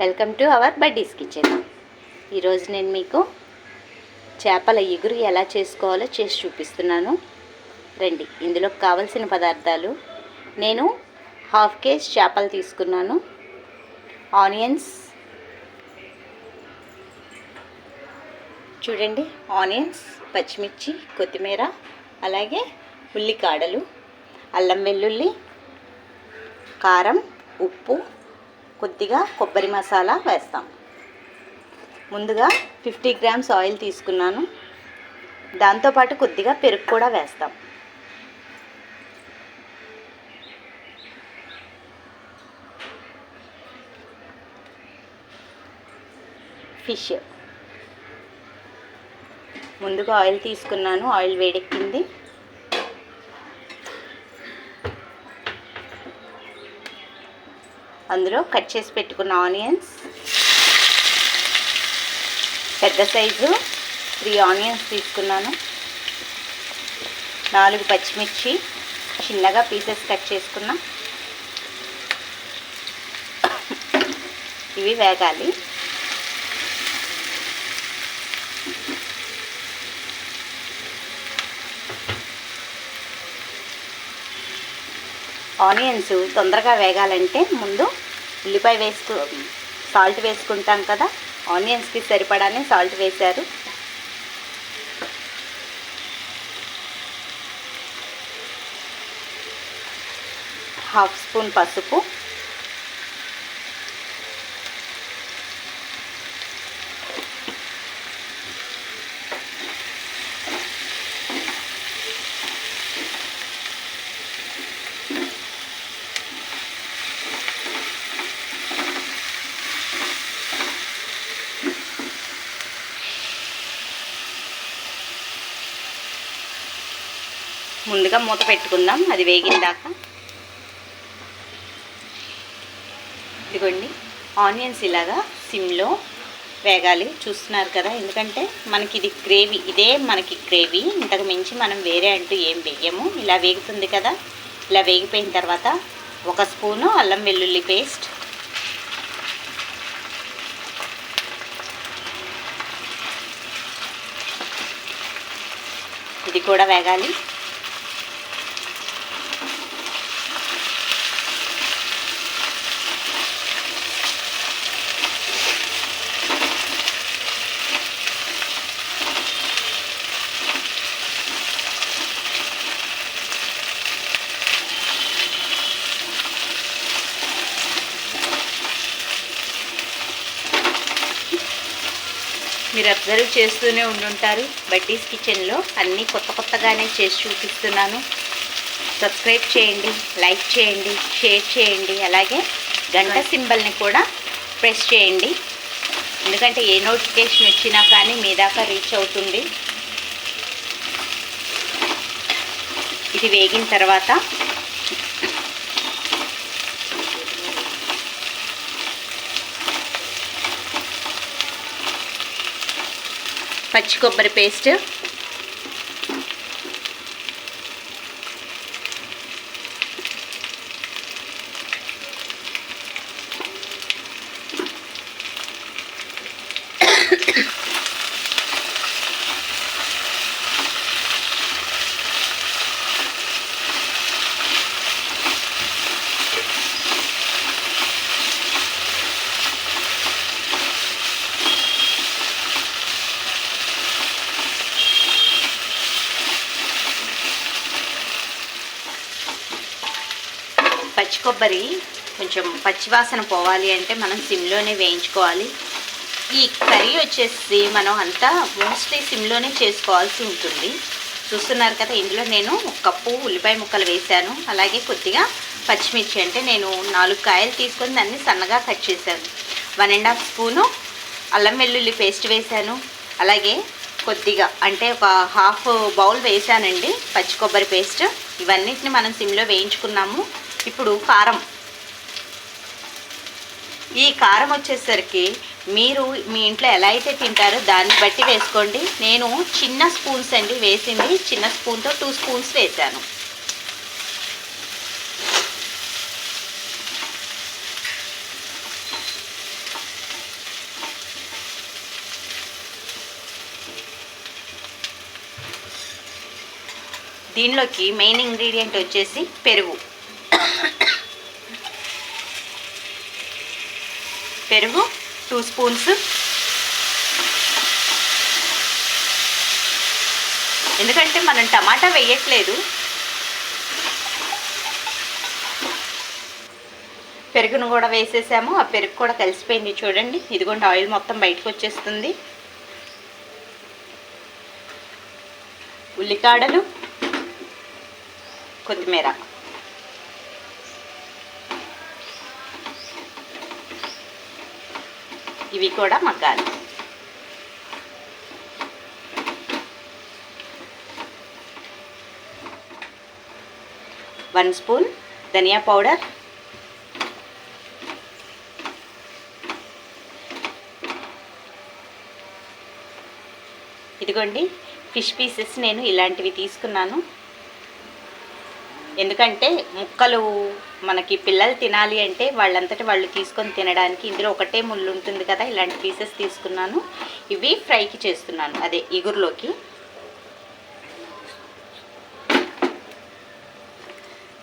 Welcome to our buddies kitchen. ఈరోజు నేను మీకు చేపల ఎగురు ఎలా చేసుకోవాలో చేసి చూపిస్తున్నాను. రండి ఇందులో కావలసిన పదార్థాలు. నేను హాఫ్ కేజ్ చేపలు తీసుకున్నాను. ఆనియన్స్. చూడండి ఆనియన్స్ పచ్చిమిర్చి కొత్తిమీర అలాగే ఉల్లికాడలు అల్లం వెల్లుల్లి కారం ఉప్పు కొద్దిగా కొబ్బరి మసాలా వేస్తాం. ముందుగా ఫిఫ్టీ గ్రామ్స్ ఆయిల్ తీసుకున్నాను. దాంతోపాటు కొద్దిగా పెరుగు కూడా వేస్తాం. ఫిష్. ముందుగా ఆయిల్ తీసుకున్నాను. ఆయిల్ వేడెక్కింది. అందులో కట్ చేసి పెట్టుకున్న ఆనియన్స్. పెద్ద సైజు త్రీ ఆనియన్స్ తీసుకున్నాను. నాలుగు పచ్చిమిర్చి చిన్నగా పీసెస్ కట్ చేసుకున్నా. ఇవి వేగాలి. ఆనియన్స్ తొందరగా వేగాలంటే ముందు ఉల్లిపాయ వేసుకు సాల్ట్ వేసుకుంటాం కదా ఆనియన్స్కి సరిపడానే సాల్ట్ వేశారు. హాఫ్ స్పూన్ పసుపు ముందుగా మూత పెట్టుకుందాం. అది వేగిందాక ఇదిగోండి. ఆనియన్స్ ఇలాగా సిమ్లో వేగాలి. చూస్తున్నారు కదా ఎందుకంటే మనకి ఇది గ్రేవీ. ఇదే మనకి గ్రేవీ. ఇంతకు మించి మనం వేరే అంటూ ఏం వేయము. ఇలా వేగుతుంది కదా. ఇలా వేగిపోయిన తర్వాత ఒక స్పూను అల్లం వెల్లుల్లి పేస్ట్. ఇది కూడా వేగాలి. మీరు అబ్జర్వ్ చేస్తూనే ఉండుంటారు. బడ్డీస్ కిచెన్లో అన్నీ కొత్త కొత్తగానే చేసి చూపిస్తున్నాను. సబ్స్క్రైబ్ చేయండి లైక్ చేయండి షేర్ చేయండి. అలాగే గంట సింబల్ని కూడా ప్రెస్ చేయండి. ఎందుకంటే ఏ నోటిఫికేషన్ వచ్చినా కానీ మీ దాకా రీచ్ అవుతుంది. ఇది వేగిన తర్వాత పచ్చి కొబ్బరి పేస్ట్ పచ్చి కొబ్బరి కొంచెం పచ్చివాసన పోవాలి అంటే మనం సిమ్లోనే వేయించుకోవాలి. ఈ కర్రీ వచ్చేసి మనం అంతా మోస్ట్లీ సిమ్లోనే చేసుకోవాల్సి ఉంటుంది. చూస్తున్నారు కదా ఇందులో నేను కప్పు ఉల్లిపాయ ముక్కలు వేశాను. అలాగే కొద్దిగా పచ్చిమిర్చి అంటే నేను నాలుగు కాయలు తీసుకొని దాన్ని సన్నగా కట్ చేశాను. వన్ అండ్ హాఫ్ స్పూను అల్లం వెల్లుల్లి పేస్ట్ వేశాను. అలాగే కొద్దిగా అంటే ఒక హాఫ్ బౌల్ వేసానండి పచ్చి కొబ్బరి పేస్ట్. ఇవన్నిటిని మనం సిమ్లో వేయించుకున్నాము. ఇప్పుడు కారం. ఈ కారం వచ్చేసరికి మీరు మీ ఇంట్లో ఎలా అయితే తింటారో దాన్ని బట్టి వేసుకోండి. నేను చిన్న స్పూన్స్ అండి వేసింది. చిన్న స్పూన్తో టూ స్పూన్స్ వేసాను. దీనిలోకి మెయిన్ ఇంగ్రీడియంట్ వచ్చేసి పెరుగు. పెరుగు టూ స్పూన్స్ ఎందుకంటే మనం టమాటా వేయట్లేదు. పెరుగును కూడా వేసేసాము. ఆ పెరుగు కూడా కలిసిపోయింది చూడండి. ఇదిగోండి ఆయిల్ మొత్తం బయటకు వచ్చేస్తుంది. ఉల్లికాడలు కొత్తిమీర. ఇవి కూడా మగ్గాలి. వన్ స్పూన్ ధనియా పౌడర్. ఇదిగోండి ఫిష్ పీసెస్ నేను ఇలాంటివి తీసుకున్నాను. ఎందుకంటే ముక్కలు మనకి పిల్లలు తినాలి అంటే వాళ్ళంతటి వాళ్ళు తీసుకొని తినడానికి ఇందులో ఒకటే ముళ్ళు ఉంటుంది కదా ఇలాంటి పీసెస్ తీసుకున్నాను. ఇవి ఫ్రైకి చేస్తున్నాను అదే ఇగురులోకి.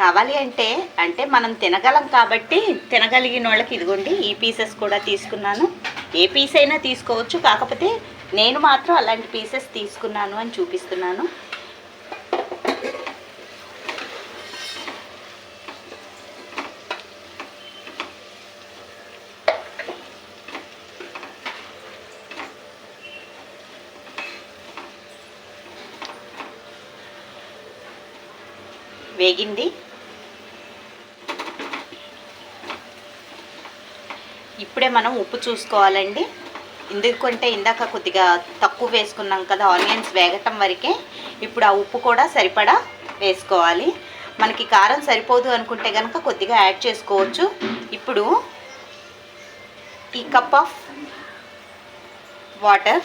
కావాలి అంటే అంటే మనం తినగలం కాబట్టి తినగలిగిన వాళ్ళకి ఇదిగోండి ఈ పీసెస్ కూడా తీసుకున్నాను. ఏ పీస్ అయినా తీసుకోవచ్చు కాకపోతే నేను మాత్రం అలాంటి పీసెస్ తీసుకున్నాను అని చూపిస్తున్నాను. వేగింది. ఇప్పుడే మనం ఉప్పు చూసుకోవాలండి. ఎందుకంటే ఇందాక కొద్దిగా తక్కువ వేసుకున్నాం కదా ఆనియన్స్ వేగటం వరకే ఇప్పుడు ఆ ఉప్పు కూడా సరిపడా వేసుకోవాలి. మనకి కారం సరిపోదు అనుకుంటే కనుక కొద్దిగా యాడ్ చేసుకోవచ్చు. ఇప్పుడు ఈ కప్ ఆఫ్ వాటర్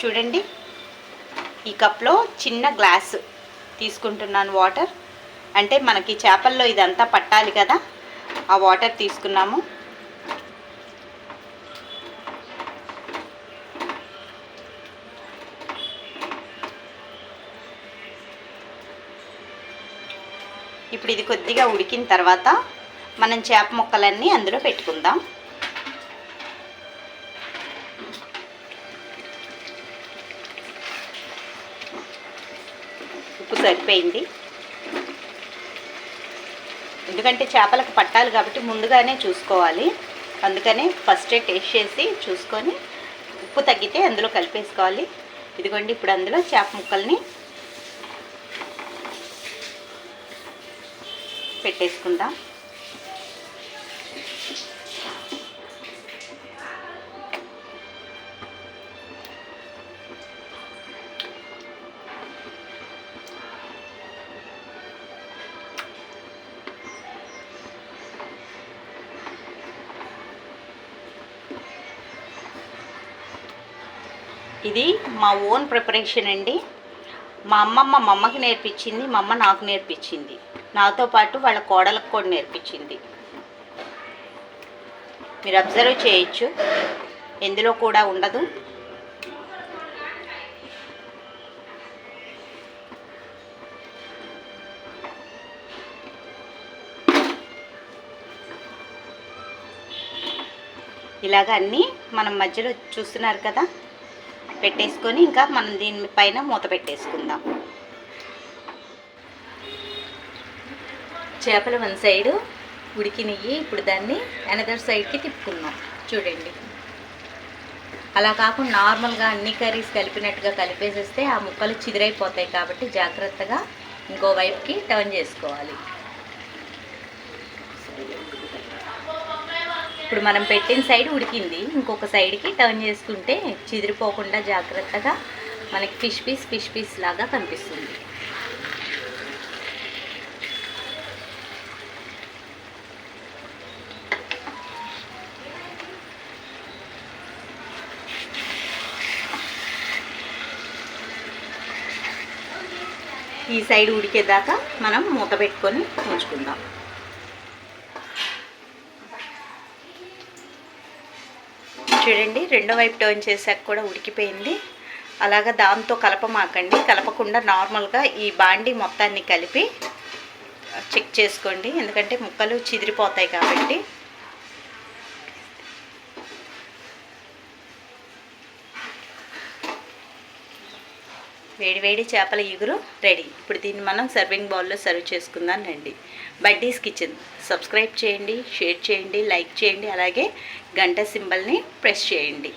చూడండి. ఈ కప్లో చిన్న గ్లాసు తీసుకుంటున్నాను వాటర్. అంటే మనకి చేపల్లో ఇదంతా పట్టాలి కదా. ఆ వాటర్ తీసుకున్నాము. ఇప్పుడు ఇది కొద్దిగా ఉడికిన తర్వాత మనం చేప ముక్కలన్నీ అందులో పెట్టుకుందాం. సరిపోయింది. ఎందుకంటే చేపలకు పట్టాలి కాబట్టి ముందుగానే చూసుకోవాలి. అందుకనే ఫస్ట్ టేస్ట్ చేసి చూసుకొని ఉప్పు తగ్గితే అందులో కలిపేసుకోవాలి. ఇదిగోండి ఇప్పుడు అందులో చేప ముక్కల్ని పెట్టేసుకుందాం. ఇది మా ఓన్ ప్రిపరేషన్ అండి. మా అమ్మమ్మ మా అమ్మకి నేర్పించింది మా అమ్మ నాకు నేర్పించింది. నాతో పాటు వాళ్ళ కోడలకు కూడా నేర్పించింది. మీరు అబ్జర్వ్ చేయొచ్చు. ఎందులో కూడా ఉండదు. ఇలాగ అన్నీ మనం మధ్యలో చూస్తున్నారు కదా. పెట్టేసుకొని ఇంకా మనం దీని పైన మూత పెట్టేసుకుందాం. చేపలు వన్ సైడు ఉడికినవి ఇప్పుడు దాన్ని అనదర్ సైడ్కి తిప్పుకుందాం. చూడండి. అలా కాకుండా నార్మల్గా అన్ని కర్రీస్ కలిపినట్టుగా కలిపేసేస్తే ఆ ముక్కలు చిదిరైపోతాయి కాబట్టి జాగ్రత్తగా ఇంకో వైపుకి టర్న్ చేసుకోవాలి. ఇప్పుడు మనం పెట్టిన సైడ్ ఉడికింది. ఇంకొక సైడ్కి టర్న్ చేసుకుంటే చిదిరిపోకుండా జాగ్రత్తగా మనకి ఫిష్ పీస్ ఫిష్ పీస్ లాగా కనిపిస్తుంది. ఈ సైడ్ ఉడికేదాకా మనం మూత పెట్టుకొని ఉంచుకుందాం. చూడండి రెండో వైపు టర్న్ చేశాక కూడా ఉడికిపోయింది. అలాగా దాంతో కలపమాకండి. కలపకుండా నార్మల్గా ఈ బాండి మొత్తాన్ని కలిపి చెక్ చేసుకోండి. ఎందుకంటే ముక్కలు చిదిరిపోతాయి కాబట్టి. వేడి వేడి చేపల ఇగురు రెడీ. ఇప్పుడు దీన్ని మనం సర్వింగ్ బౌల్లో సర్వ్ చేసుకుందాం రండి. బడ్డీస్ కిచెన్ సబ్స్క్రైబ్ చేయండి షేర్ చేయండి లైక్ చేయండి అలాగే గంట సింబల్ని ప్రెస్ చేయండి.